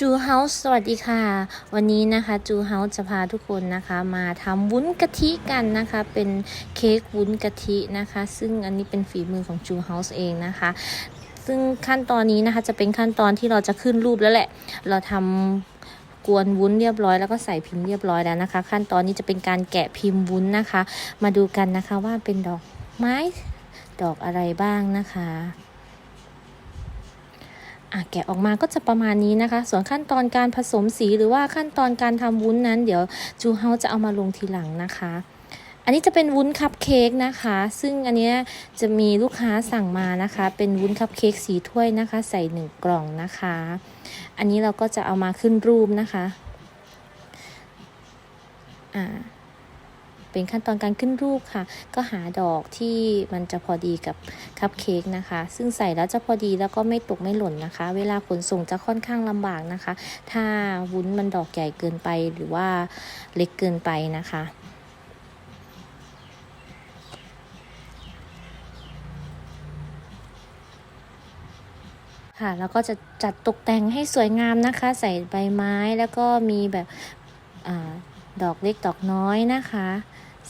จูเฮาส์สวัสดีค่ะ วันนี้นะคะจูเฮาส์จะพาทุกคนนะคะมาทำวุ้นกะทิกันนะคะ เป็นเค้กวุ้นกะทินะคะ ซึ่งอันนี้เป็นฝีมือของจูเฮาส์เองนะคะ ซึ่งขั้นตอนนี้นะคะจะเป็นขั้นตอนที่เราจะขึ้นรูปแล้วแหละ เราทำกวนวุ้นเรียบร้อยแล้วก็ใส่พิมพ์เรียบร้อยแล้วนะคะ ขั้นตอนนี้จะเป็นการแกะพิมพ์วุ้นนะคะ มาดูกันนะคะว่าเป็นดอกไม้ดอกอะไรบ้างนะคะ อะแกะออกมาก็จะประมาณนี้นะคะ ส่วนขั้นตอนการผสมสีหรือว่าขั้นตอนการทำวุ้นนั้น เดี๋ยวจูเฮาจะเอามาลงทีหลังนะคะ อันนี้จะเป็นวุ้นคัพเค้กนะคะ ซึ่งอันเนี้ยจะมีลูกค้าสั่งมานะคะ เป็นวุ้นคัพเค้กสีถ้วยนะคะ ใส่หนึ่งกล่องนะคะ อันนี้เราก็จะเอามาขึ้นรูปนะคะ อ่า เป็นขั้นตอนการขึ้นรูปค่ะ ก็หาดอกที่มันจะพอดีกับคัพเค้กนะคะ ซึ่งใส่แล้วจะพอดีแล้วก็ไม่ตกไม่หล่นนะคะ เวลาขนส่งจะค่อนข้างลำบากนะคะ ถ้าวุ้นมันดอกใหญ่เกินไปหรือว่าเล็กเกินไปนะคะค่ะแล้วก็จะจัดตกแต่งให้สวยงามนะคะ ใส่ใบไม้แล้วก็มีแบบอดอกเล็กดอกน้อยนะคะ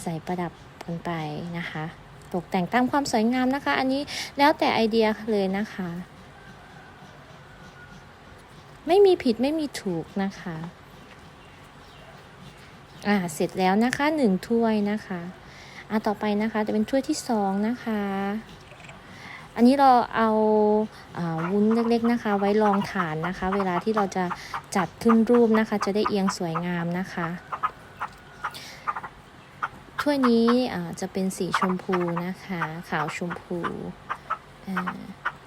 ใส่ประดับกันไปนะคะ ตกแต่งตามความสวยงามนะคะ อันนี้แล้วแต่ไอเดียเลยนะคะ ไม่มีผิดไม่มีถูกนะคะอ่าเสร็จแล้วนะคะหนึ่งถ้วยนะคะอ่าต่อไปนะคะจะเป็นถ้วยที่สองนะคะ อันนี้เราเอาอาวุ้นเล็กๆนะคะ ไว้รองฐานนะคะ เวลาที่เราจะจัดขึ้นรูปนะคะ จะได้เอียงสวยงามนะคะ ถ้วยนี้จะเป็นสีชมพูนะคะ ขาวชมพู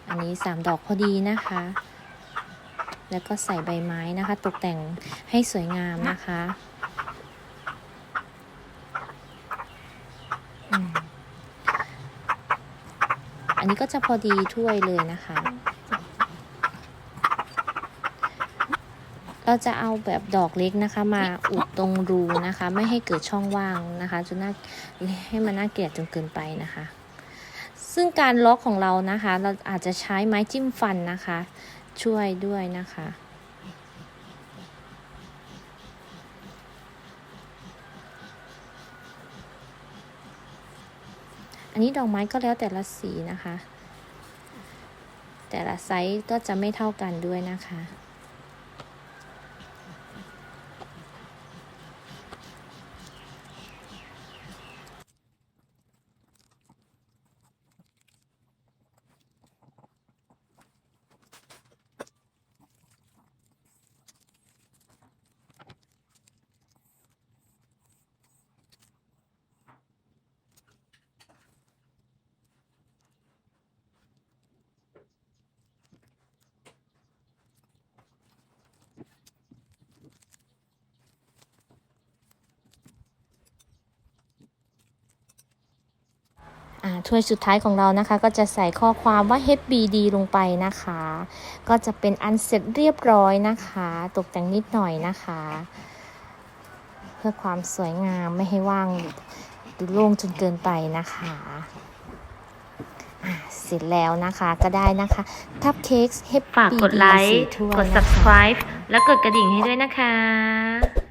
อันนี้สามดอกพอดีนะคะ แล้วก็ใส่ใบไม้นะคะ ตกแต่งให้สวยงามนะคะอันนี้ก็จะพอดีถ้วยเลยนะคะ เราจะเอาแบบดอกเล็กนะคะ มาอุดตรงรูนะคะ ไม่ให้เกิดช่องว่างนะคะจนน่าให้มันน่าเกลียดจนเกินไปนะคะ ซึ่งการล็อกของเรานะคะ เราอาจจะใช้ไม้จิ้มฟันนะคะ ช่วยด้วยนะคะอันนี้ดอกไม้ก็แล้วแต่ละสีนะคะ แต่ละไซส์ก็จะไม่เท่ากันด้วยนะคะ ถ้วยสุดท้ายของเรานะคะ ก็จะใส่ข้อความว่า HBD ลงไปนะคะ ก็จะเป็นอันเสร็จเรียบร้อยนะคะ ตกแต่งนิดหน่อยนะคะ เพื่อความสวยงามไม่ให้ว่างหรือโล่งจนเกินไปนะคะอ่าเสร็จแล้วนะคะก็ได้นะคะคัพเค้ก HBD ฝากกดไลค์สี่ถ้วยกดนะคะ subscribe และกดกระดิ่งให้ด้วยนะคะ